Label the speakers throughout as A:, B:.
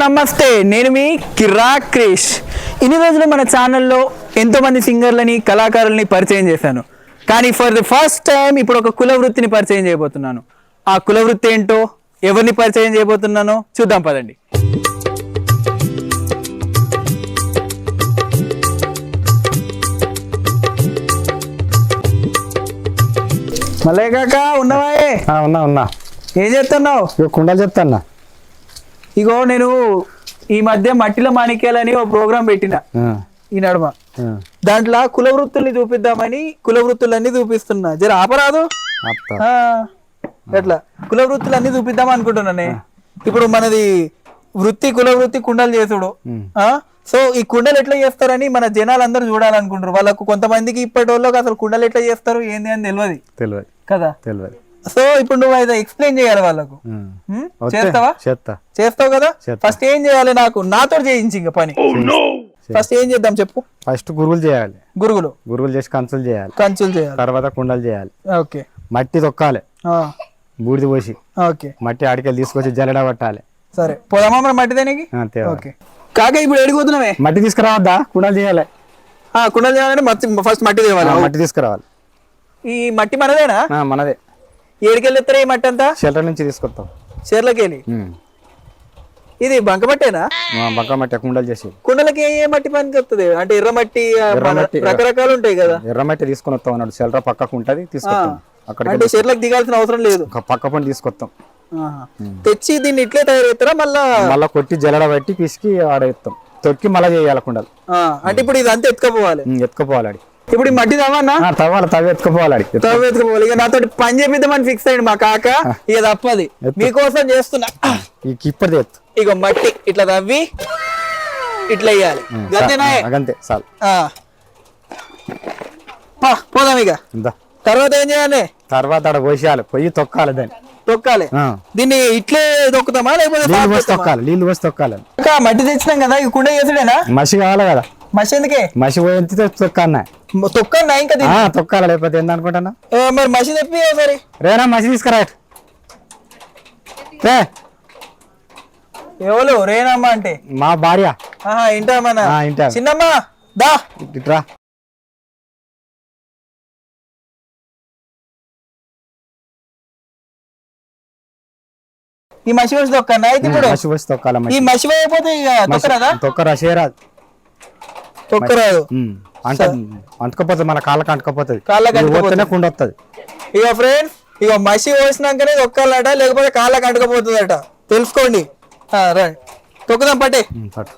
A: నమస్తే నేను మీ కిరా క్రిష్ ఇన్ని రోజులు మన ఛానల్లో ఎంతోమంది సింగర్లని కళాకారులని పరిచయం చేశాను. కానీ ఫర్ ది ఫస్ట్ టైం ఇప్పుడు ఒక కుల వృత్తిని పరిచయం చేయబోతున్నాను. ఆ కుల వృత్తి ఏంటో ఎవరిని పరిచయం చేయబోతున్నానో చూద్దాం పదండి. మల్లయ్య కాక ఉన్నవాయే
B: ఆ, ఉన్నా ఉన్నా.
A: ఏం చేస్తున్నావు?
B: ఇక కుండలు చెప్తాన్నా.
A: ఇగో నేను ఈ మధ్య మట్టిలో మాణిక్యాలని ఒక ప్రోగ్రాం పెట్టిన. ఈ నడుమ. దాంట్లో కుల వృత్తుల్ని చూపిద్దామని కుల వృత్తులన్నీ చూపిస్తున్నా. జర ఆపరాదు? ఎట్లా? కుల వృత్తులన్నీ చూపిద్దాం అనుకుంటున్నానే ఇప్పుడు మనది వృత్తి కుల వృత్తి కుండలు చేసుడు. ఆ? సో ఈ కుండలు ఎట్లా చేస్తారని మన జనాలు అందరూ చూడాలనుకుంటారు వాళ్ళకు కొంతమందికి ఇప్పటి వాళ్ళకి అసలు కుండలు ఎట్లా చేస్తారు? ఏంది అని తెలియదు
B: తెలియదు
A: కదా?
B: తెలియదు
A: సో ఇప్పుడు నువ్వు అయితే ఎక్స్ప్లెయిన్ చేయాలి వాళ్ళకు? చేస్తావా?
B: చేస్తా
A: చేస్తావు కదా. ఫస్ట్ ఏం చేయాలి నాకు? నాతో చేయించి ఇంకా పని. ఫస్ట్ ఏం చేద్దాం చెప్పు?
B: ఫస్ట్ గురుగులు చేయాలి.
A: గురుగులు.
B: గురుగులు చేసి కంచులు చేయాలి.
A: కంచులు చేయాలి.
B: తర్వాత కుండలు చేయాలి.
A: ఓకే.
B: మట్టి తొక్కాలి.
A: ఆ,
B: బూడిద పోసి.
A: ఓకే.
B: మట్టి ఆడికెళ్ళి తీసుకొచ్చి జల్లెడ పట్టాలి.
A: సరే. పోదామా మరి మట్టి దానికి. ఓకే. కాక ఇప్పుడు ఎడిపోతున్నామే
B: మట్టి తీసుకురావద్దా? కుండలు చేయాలి.
A: ఆ కుండలు చేయాలంటే మట్టి ఫస్ట్ మట్టి తేవాలి.
B: మట్టి తీసుకురావాలి.
A: ఈ మట్టి మనదేనా?
B: ఆ, మనదే.
A: ఏడికెళ్ళి ఎత్తారా ఈ మట్టి అంతా?
B: షెల్టర్ నుంచి తీసుకొస్తాం
A: చీరలకి వెళ్ళి. ఇది బంక మట్టేనా?
B: ఆ, బక్క మట్టి కుండలు చేసి.
A: కుండలకి ఏ మట్టి పనికి వస్తుంది అంటే
B: ఎర్రమట్టి,
A: రకరకాలు ఉంటాయి కదా.
B: ఎర్ర మట్టి తీసుకొని వస్తాం అన్నాడు. షెల్టర్ పక్కకు ఉంటది తీసుకొస్తాం. అక్కడికి
A: అంటే చీరలకు దిగాల్సిన అవసరం లేదు.
B: పక్క పని తీసుకొస్తాం.
A: తెచ్చి దీన్ని ఇట్లే తయారు చేస్తారా మళ్ళా
B: మళ్ళా కొట్టి జల్లెడ పెట్టి పిసికి ఆడేస్తాం తొక్కి మళ్ళీ చేయాలి కుండలు.
A: అంటే ఇప్పుడు ఇది అంతా ఎత్తుకపోవాలి
B: ఎత్తుకుపోవాలి
A: ఇప్పుడు ఈ మట్టి తవ్వన్నా?
B: తవ్వాలి తవ్వి ఎత్తుకుపోవాలి ఆడికి. ఎత్తు-
A: తవ్వ ఎత్తుకపోవాలి ఇక నాతో పని చేపిద్దామని ఫిక్స్ అయ్యండి మా కాక. ఇక తప్పది. మీకోసం చేస్తున్నా.
B: ఎత్తు.
A: ఇక మట్టి ఇట్లా తవ్వి ఇట్లా వేయాలి.
B: అగంతే చాలు.
A: పోదాం ఇక. తర్వాత ఏం చేయాలి?
B: తర్వాత ఆడ పోసేయాలి. పొయ్యి తొక్కాలి దాన్ని.
A: తొక్కాలి. దీన్ని ఇట్లే తొక్కుతామా? లేకపోతే
B: నీళ్ళు పోసి? తొక్కాలి నీళ్ళు పోసి తొక్కాలి.
A: మట్టి తెచ్చినాం కదా ఈ కుండ చేసుడేనా
B: మసి కావాలి కదా.
A: మసి ఎందుకే?
B: మసి పోయి తొక్కాలన్నా.
A: తొక్కన్నా ఇంకా.
B: తొక్కాలి లేకపోతే ఏందనుకుంటున్నా
A: మరి మసి తెప్పి ఒకసారి
B: రేనా మసి తీసుకురా
A: ఎవరు? రేనమ్మ అంటే.
B: మా భార్య.
A: ఆహా ఇంటా. చిన్నమ్మ దా.
B: ఇట్రా
A: ఈ మసి వేసి తొక్కన్నా అయితే ఇప్పుడు?
B: మసి పోసి తొక్కాలి
A: ఈ
B: మసి
A: ఇక తొక్కరాదా?
B: తొక్కరా చేయరాదు
A: తొక్కరాదు.
B: అంట అంటుకపోతుంది మన కాళ్ళకి అంటుకపోతుంది.
A: కాళ్ళకి
B: కుండ వస్తుంది
A: ఇక ఫ్రెండ్స్ ఇక మసి పోసినాకనే తొక్కాలట లేకపోతే కాళ్ళకి అంటుకపోతుందట. తెలుసుకోండి. తొక్కుదాం పట్టే.
B: పట్టు.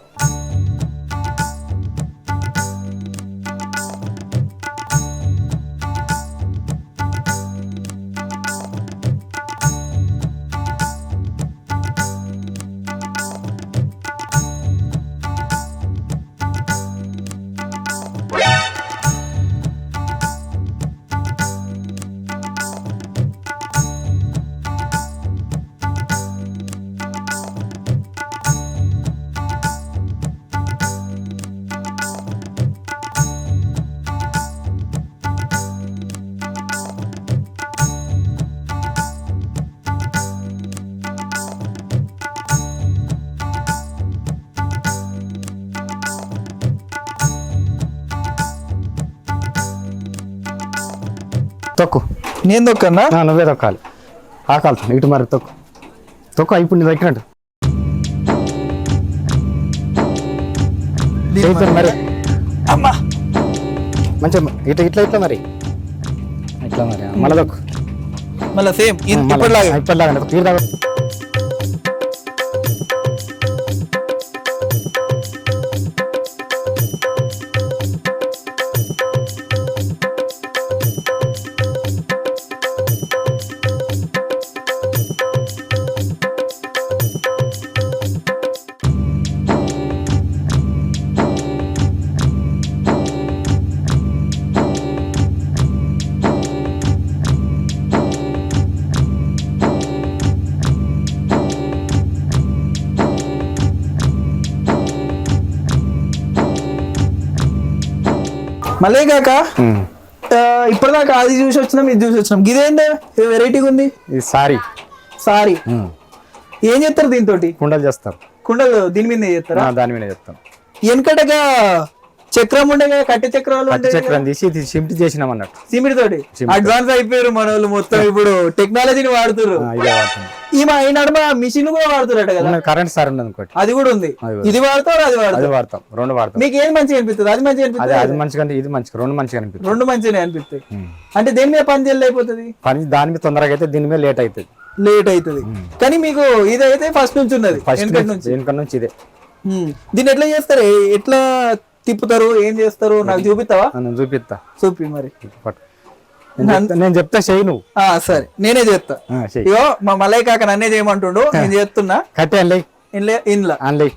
A: నేను తొక్కన్నా
B: ఆ, నువ్వే తొక్కాలి. ఆకాలుతుంది ఇటు మరి తొక్కు. తొక్కు ఇప్పుడు నువ్వు తొక్కినట్టు మరి.
A: అమ్మా!
B: మంచిగా ఇట్లా ఇట్లా ఇట్లా మరి. ఇట్లా మరి. ఆ, మళ్ళా తొక్కు.
A: మళ్ళీ సేమ్. ఇప్పటిలాగా.
B: ఇప్పటిలాగా. తీరు
A: మళ్ళీ కాక. ఇప్పటిదాకా అది చూసి వచ్చినాం ఇది చూసి వచ్చినాం. ఇదేంటి? వెరైటీగా ఉంది?
B: ఇది సారీ.
A: సారీ. ఏం చేస్తారు దీంతో
B: కుండలు చేస్తారు.
A: కుండలు దీని మీద చేస్తారా?
B: దాని మీద చెప్తాం
A: వెనకటగా చక్రం ఉండే కదా కట్టె చక్రాలు
B: చక్రం తీసి ఇది షిఫ్ట్ చేసినాం అన్నట్టు.
A: సిమిడి తోటి. అడ్వాన్స్ అయిపోయారు మన వాళ్ళు మొత్తం ఇప్పుడు. టెక్నాలజీని వాడుతున్నారు.
B: వాడుతుంది
A: ఈ నడుమ మిషన్ కూడా వాడుతున్నట్ట కదా.
B: కరెంట్ సార్ ఉన్నది ఇంకోటి.
A: అది కూడా ఉంది. ఇది వాడతారు అది వాడతారు
B: అది వాడతాం రెండు వాడతాం.
A: మీకు ఏది మంచిగా అనిపిస్తుంది? అది మంచిగా అనిపిస్తుంది?
B: అదే మంచిగా అంటే ఇది మంచిగా రెండు మంచిగా అనిపిస్తుంది.
A: రెండు మంచిగానే అనిపిస్తాయి. అంటే దేని మీద పని చేయలేదు అయిపోతుంది?
B: పని దాని మీద తొందరగా అయితే దీని మీద లేట్ అవుతుంది
A: లేట్ అవుతుంది కానీ మీకు ఇదైతే ఫస్ట్ నుంచి ఉన్నది
B: ఫస్ట్
A: నుంచి
B: నుంచి. ఇదే.
A: దీన్ని ఎట్లా చేస్తారు? ఎట్లా తిప్పుతారు ఏం చేస్తారు? నాకు చూపిస్తావా?
B: చూపిస్తా.
A: చూపి మరి.
B: నేను చెప్తా- చెయ్యి నువ్వు.
A: ఆ సరే. నేనే చేస్తా. ఇగో మా మలై కాక నన్నే చేయమంటుండు. నేను చేస్తున్నా.
B: కట్టే అన్లే.
A: ఇన్లే
B: అన్లే.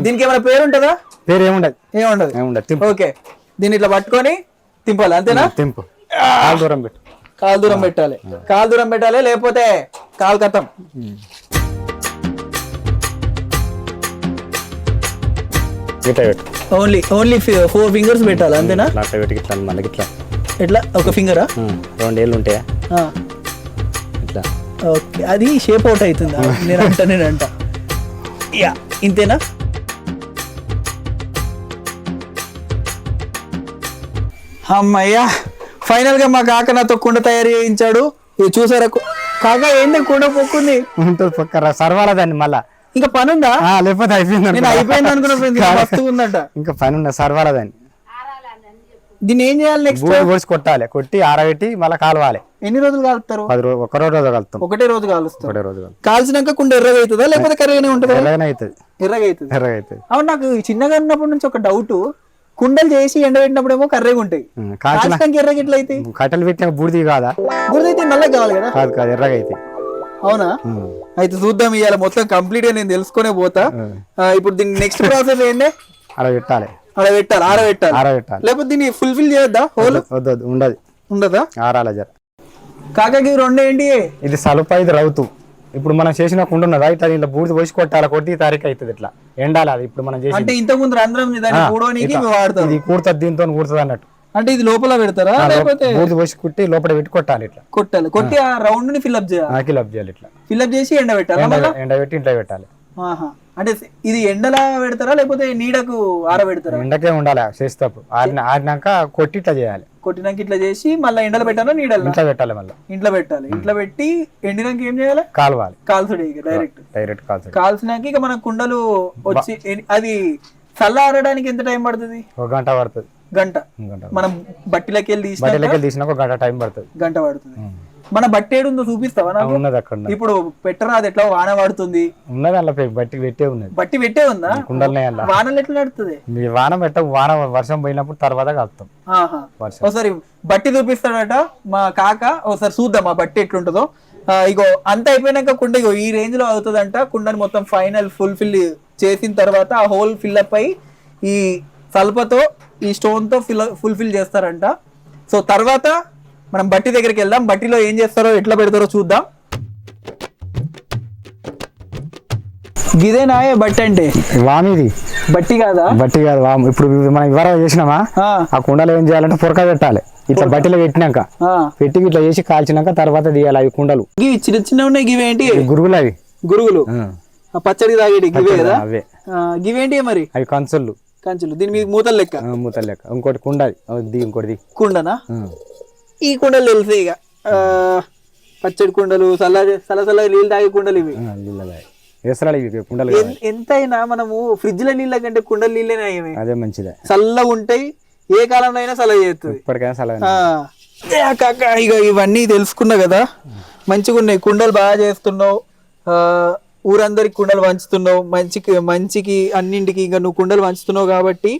A: దీనికి ఏమైనా పేరు ఉంటుందా
B: పేరు ఏముండదు.
A: ఏముండదు
B: ఏముండదు
A: ఓకే. దీన్ని ఇట్లా పట్టుకొని తింపాలి అంతేనా?
B: తింపు. కాలు దూరం పెట్టు.
A: కాలు దూరం పెట్టాలి. కాలు దూరం పెట్టాలి లేకపోతే కాలు కథం
B: పెట్టు.
A: ఓన్లీ ఓన్లీ ఫోర్ ఫింగర్స్ పెట్టాలి అంతేనా?
B: అట్లా పెట్టి ఇట్లా మళ్ళీ ఇట్లా.
A: ఎట్లా? ఒక ఫింగరా?
B: ఉమ్, రెండు ఏళ్ళు ఉంటాయా ఇట్లా.
A: ఓకే అది షేప్ అవుట్ అవుతుందా? నేను అంట నేను అంట. యా ఇంతేనా? అమ్మయ్యా ఫైనల్గా మా కాక నాతో కుండ తయారు చేయించాడు. ఇది చూసారా? కాక ఏంది కుండ పొక్కుంది?
B: ఉంటుంది సర్వాల దాన్ని మళ్ళా.
A: ఇంకా పని ఉందా
B: లేకపోతే అయిపోయింది
A: నేను. అయిపోయింది అనుకున్న ఫ్రెండ్స్ మస్తు ఉందంట.
B: ఇంకా పని ఉన్న సర్వాల దాన్ని
A: ఏం చేయాలి నెక్స్ట్
B: పొడిచి కొట్టాలి. కొట్టి ఆరబెట్టి మళ్ళీ కాలవాలి.
A: ఎన్ని రోజులు కాలుతారు
B: పది రోజు ఒక రోజు కలుతాం.
A: ఒకటే రోజు కాలుస్తారు.
B: ఒకటే రోజు
A: కాల్చినాక కుండ ఎర్రగా అవుతుందా? లేకపోతే కర్రగానే ఉంటుందా?
B: ఎలాగనే అవుతుంది.
A: ఎర్రగా అవుతుంది.
B: ఎర్రగా అవుతుంది.
A: అవును నాకు చిన్నగా ఉన్నప్పటి నుంచి ఒక డౌట్ కుండలు చేసి ఎండబెట్టినప్పుడు ఏమో కర్రగా ఉంటాయి.
B: ఉమ్, కాల్చిన
A: కాల్చడానికి ఎర్రగా ఎట్లా అయితే
B: కట్టెలు పెట్టిన బూడిది కాదా?
A: గురిదైతే నల్లగా కావాలి కదా?
B: కాదు కాదు ఎర్రగా అవుతాయి.
A: అవునా?
B: ఉమ్.
A: అయితే చూద్దాం ఇవాళ మొత్తం కంప్లీట్గా నేను తెలుసుకునే పోతా. ఆ, ఇప్పుడు దీని నెక్స్ట్ ప్రాసెస్ ఏంటి
B: అలా పెట్టాలి
A: ఆడ పెట్టాలి ఆడ పెట్టాలి
B: ఆరబెట్టాలి
A: లేకపోతే దీన్ని ఫుల్ఫిల్ చేయొద్దా హోల్?
B: వద్దు ఉండదు.
A: ఉండదా?
B: ఆరాల జర.
A: కాకాకి రెండు ఏంటి?
B: ఇది సలుప ఇది రౌతు. ఇప్పుడు మనం చేసిన కుండ ఉన్నదా ఇట్లా ఇట్లా బూడిద పోసి కొట్టాలి కొట్టి తారీఖు అవుతుంది ఇట్లా. ఎండాలి అది ఇప్పుడు మనం చేసి
A: అంటే ఇంతకు ముందు రంధ్రం
B: ఇది కూడుతుంది దీంతో కూడుతుంది అన్నట్టు.
A: అంటే ఇది లోపల పెడతారా? లేకపోతే
B: బూడిద పోసి కుట్టి లోపల పెట్టి కొట్టాలి ఇట్లా.
A: కొట్టాలి. కొట్టి ఆ. రౌండ్ని ఫిల్అప్ చేయాలి.
B: ఆకి లబ్ చేయాలి ఇట్లా.
A: ఫిల్అప్ చేసి ఎండ పెట్టాలి
B: ఎండ ఎండబెట్టి ఇంట్లో పెట్టాలి.
A: అంటే ఇది ఎండలా పెడతారా? లేకపోతే నీడకు ఆరబెడతారా
B: ఎండకే ఉండాలి చేసేటప్పుడు ఆరిన ఆరినాక కొట్టి ఇట్లా చేయాలి.
A: కొట్టినాక ఇట్లా చేసి మళ్ళీ ఎండలో పెట్టాలా నీడలా
B: ఇంట్లో పెట్టాలి మళ్ళీ.
A: ఇంట్లో పెట్టాలి. ఇంట్లో పెట్టి ఎండినాక ఏం చేయాలి?
B: కాలవాలి.
A: కాల్చుడే ఇక డైరెక్ట్
B: డైరెక్ట్ కాల్చడం.
A: కాల్చినాక ఇక మన కుండలు వచ్చి అది చల్ల ఆరడానికి ఎంత టైం పడుతుంది?
B: ఒక గంట పడుతుంది.
A: గంట. మనం బట్టిలోకి వెళ్ళి
B: తీసినాక గంట టైం పడుతుంది.
A: గంట పడుతుంది. మన బట్టి ఏడుందో చూపిస్తావా నాకు?
B: ఉన్నది అక్కడ.
A: ఇప్పుడు పెట్టరా అది ఎట్లా వాన పడుతుంది?
B: ఉన్నది అలా బట్టి పెట్టే ఉన్నది.
A: బట్టి పెట్టే ఉందా?
B: కుండలనే అలా.
A: వానలు ఎట్లా నడుతుంది
B: మీ వాన పెట్ట వాన వర్షం పోయినప్పుడు తర్వాత కలుపుతాం వర్షం.
A: ఒకసారి బట్టి చూపిస్తాడట మా కాక ఒకసారి చూద్దాం ఆ బట్టి ఎట్లుంటుందో. ఇగో అంత అయిపోయినాక కుండ ఇగో ఈ రేంజ్లో అవుతుందంట. కుండని మొత్తం ఫైనల్ ఫుల్ఫిల్ చేసిన తర్వాత ఆ హోల్ ఫిల్అప్ అయి ఈ సల్పతో ఈ స్టోన్తో ఫిల్ ఫుల్ఫిల్ చేస్తారంట. సో తర్వాత మనం బట్టి దగ్గరికి వెళ్దాం. బట్టిలో ఏం చేస్తారో ఎట్లా పెడతారో చూద్దాం. గిదేనా ఏ బట్టి అంటే?
B: వామిది.
A: బట్టి కాదా?
B: బట్టి కాదు వాము. ఇప్పుడు మనం వివరాలు చేసినామా?
A: ఆ,
B: కుండలో ఏం చేయాలంటే పొరక పెట్టాలి. ఇట్లా బట్టిలో పెట్టినాక. పెట్టి ఇట్లా చేసి కాల్చినాక తర్వాత తీయాలి అవి కుండలు.
A: చిన్న చిన్న ఉన్నాయి గివేంటి
B: గురుగులు. అవి
A: గురుగులు పచ్చడి తాగేటి గివే కదా?
B: అవే.
A: గివేంటి మరి?
B: అవి కంచులు
A: కంచులు. దీని మీద మూతలు లెక్క?
B: మూతలు లెక్క. ఇంకోటి కుండ ది ఇంకోటిది.
A: కుండనా. ఈ కుండలు తెలుసు ఇక. పచ్చడి కుండలు చల్ల చల్ల చల్ల నీళ్ళు తాగే కుండలు ఇవి.
B: కుండలు
A: ఎంతైనా మనము ఫ్రిడ్జ్లో నీళ్ళ కంటే కుండల నీళ్ళేనా ఏమి
B: అదే మంచిదే.
A: చల్లగా ఉంటాయి ఏ కాలంలో అయినా చల్ల చేస్తుంది.
B: ఇప్పటికైనా సలహా
A: కాక ఇక ఇవన్నీ తెలుసుకున్నా కదా. మంచిగా ఉన్నాయి కుండలు బాగా చేస్తున్నావు. ఆ, ఊరందరికి కుండలు పంచుతున్నావు మంచికి మంచికి అన్నింటికి ఇంకా నువ్వు కుండలు పంచుతున్నావు కాబట్టి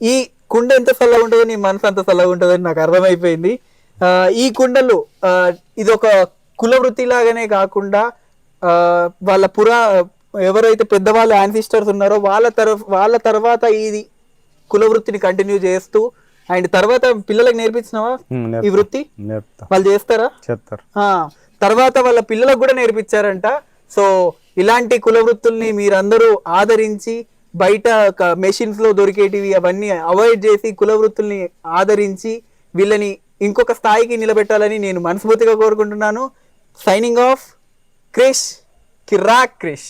A: ఈ కుండ ఎంత చల్లగా ఉంటుందో నీ మనసు అంత చల్లగా ఉంటుందని నాకు అర్థమైపోయింది. ఆ, ఈ కుండలు ఆ, ఇది ఒక కుల వృత్తి లాగానే కాకుండా ఆ, వాళ్ళ పురా ఎవరైతే పెద్దవాళ్ళ యాన్సిస్టర్స్ ఉన్నారో వాళ్ళ తరఫ వాళ్ళ తర్వాత ఇది కుల వృత్తిని కంటిన్యూ చేస్తూ అండ్ తర్వాత పిల్లలకు నేర్పించినావా ఈ. వృత్తి? వాళ్ళు చేస్తారా?
B: చేస్తారు.
A: ఆ, తర్వాత వాళ్ళ పిల్లలకు కూడా నేర్పించారంట. సో ఇలాంటి కుల వృత్తుల్ని మీరందరూ ఆదరించి బయట మెషిన్స్లో దొరికేటివి అవన్నీ అవాయిడ్ చేసి కుల వృత్తుల్ని ఆదరించి వీళ్ళని ఇంకొక స్థాయికి నిలబెట్టాలని నేను మనస్ఫూర్తిగా కోరుకుంటున్నాను. సైనింగ్ ఆఫ్ క్రిష్ కిరాక్ క్రిష్